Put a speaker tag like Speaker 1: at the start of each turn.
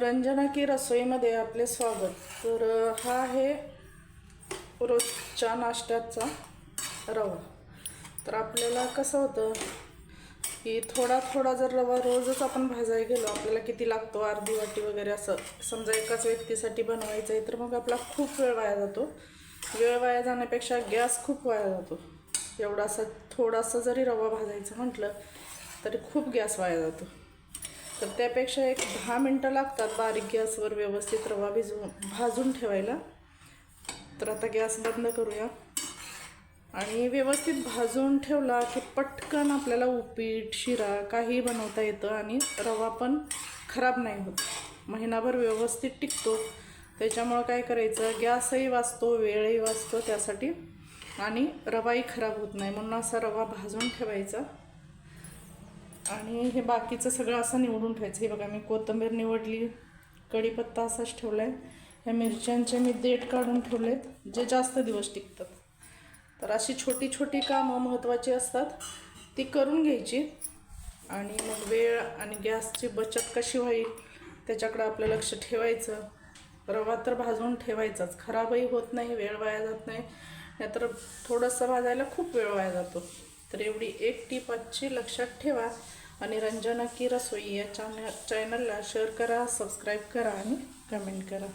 Speaker 1: रंजना की रसोईमध्ये आपले स्वागत. तर हा आहे रोजच्या नाश्त्याचा रवा. तर आपल्याला कसं होतं की थोडा थोडा जर रवा रोजच आपण भाजायला गेलो आपल्याला किती लागतो अर्धी वाटी वगैरे असं. समजा एकाच व्यक्तीसाठी बनवायचं आहे तर मग आपला खूप वेळ वाया जातो. वेळ वाया जाण्यापेक्षा गॅस खूप वाया जातो. एवढासा थोडासा जरी रवा भाजायचं म्हटलं तरी खूप गॅस वाया जातो. तर त्यापेक्षा एक दहा मिनटं लागतात बारीक गॅसवर व्यवस्थित रवा भिजवून भाजून ठेवायला. तर आता गॅस बंद करूया. आणि व्यवस्थित भाजून ठेवला की पटकन आपल्याला उपीट शिरा काही बनवता येतं आणि रवा पण खराब नाही होत. महिनाभर व्यवस्थित टिकतो. त्याच्यामुळं काय करायचं गॅसही वाचतो वेळही वाचतो त्यासाठी. आणि रवाही खराब होत नाही. म्हणून असा रवा भाजून ठेवायचा. आणि हे बाकीचं सगळं असं निवडून ठेवायचं. हे बघा मी कोथिंबीर निवडली कढीपत्ता असाच ठेवला आहे ह्या मिरच्यांचे मी देठ काढून ठेवलेत जे जास्त दिवस टिकतात. तर अशी छोटी छोटी कामं महत्त्वाची असतात ती करून घ्यायची. आणि मग वेळ आणि गॅसची बचत कशी होईल त्याच्याकडं आपलं लक्ष ठेवायचं. रवा तर भाजून ठेवायचाच. खराबही होत नाही वेळ वाया जात नाही. नाहीतर थोडंसं भाजायला खूप वेळ वाया जातो. तर एवढी एक टीप आजची लक्षात ठेवा आणि रंजना की रसोई या चॅनल चॅनलला शेअर करा सबस्क्राईब करा आणि कमेंट करा.